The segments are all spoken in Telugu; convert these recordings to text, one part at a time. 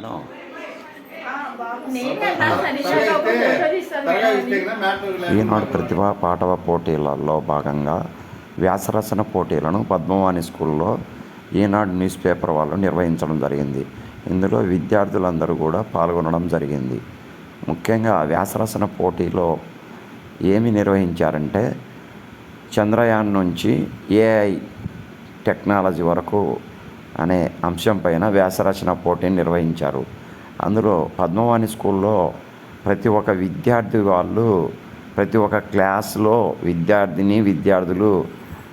మేడం. ఈనాడు ప్రతిభా పాటవ పోటీలలో భాగంగా వ్యాసరచన పోటీలను పద్మవాణి స్కూల్లో ఈనాడు న్యూస్ పేపర్ వాళ్ళు నిర్వహించడం జరిగింది. ఇందులో విద్యార్థులందరూ కూడా పాల్గొనడం జరిగింది. ముఖ్యంగా వ్యాసరచన పోటీలో ఏమి నిర్వహించారంటే చంద్రయాన్ నుంచి ఏఐ టెక్నాలజీ వరకు అనే అంశంపైన వ్యాసరచన పోటీని నిర్వహించారు. అందులో పద్మవాణి స్కూల్లో ప్రతి ఒక్క విద్యార్థి వాళ్ళు ప్రతి ఒక్క క్లాస్లో విద్యార్థిని విద్యార్థులు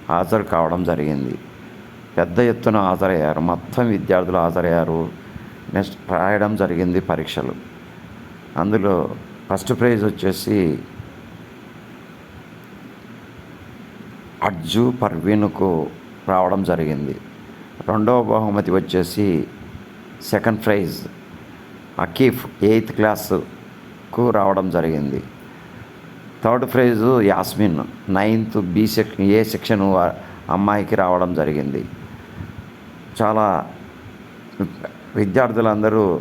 హాజరు కావడం జరిగింది. పెద్ద ఎత్తున హాజరయ్యారు. మొత్తం విద్యార్థులు హాజరయ్యారు. నెక్స్ట్ రాయడం జరిగింది పరీక్షలు. అందులో ఫస్ట్ ప్రైజ్ వచ్చేసి అర్జు పర్వీన్కు రావడం జరిగింది. రెండవ బహుమతి వచ్చేసి సెకండ్ ప్రైజ్ అకీఫ్ ఎయిత్ క్లాస్కు రావడం జరిగింది. Third prize Yasmin ninth B check A section అమ్మాయికి రావడం జరిగింది. చాలా విద్యార్థులందరూ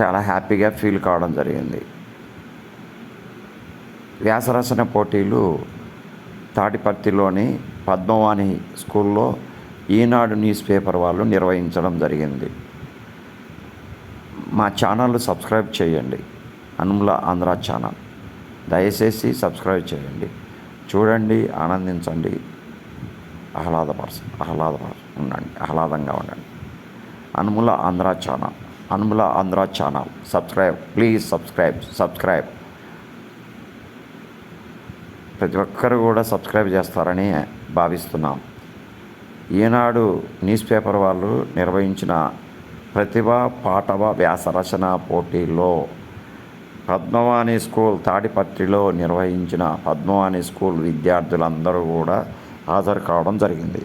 చాలా హ్యాపీగా ఫీల్ కావడం జరిగింది. వ్యాసరచన పోటీలు తాటిపర్తిలోని పద్మవాణి స్కూల్లో ఈనాడు న్యూస్ పేపర్ వాళ్ళు నిర్వహించడం జరిగింది. మా ఛానల్ సబ్స్క్రైబ్ చేయండి. అనుముల ఆంధ్ర ఛానల్. దయచేసి సబ్స్క్రైబ్ చేయండి. చూడండి ఆనందించండి. ఆహ్లాదపరచ ఆహ్లాదపర ఉండండి ఆహ్లాదంగా ఉండండి. Anumula Andhra channel. Anumula Andhra channel. Subscribe please subscribe subscribe. ప్రతి ఒక్కరు కూడా సబ్స్క్రైబ్ చేస్తారని భావిస్తున్నాం. ఈనాడు న్యూస్ పేపర్ వాళ్ళు నిర్వహించిన ప్రతిభ పాటవ వ్యాసరచన పోటీల్లో పద్మవాణి స్కూల్ తాడిపత్రిలో నిర్వహించిన పద్మవాణి స్కూల్ విద్యార్థులందరూ కూడా హాజరు కావడం జరిగింది.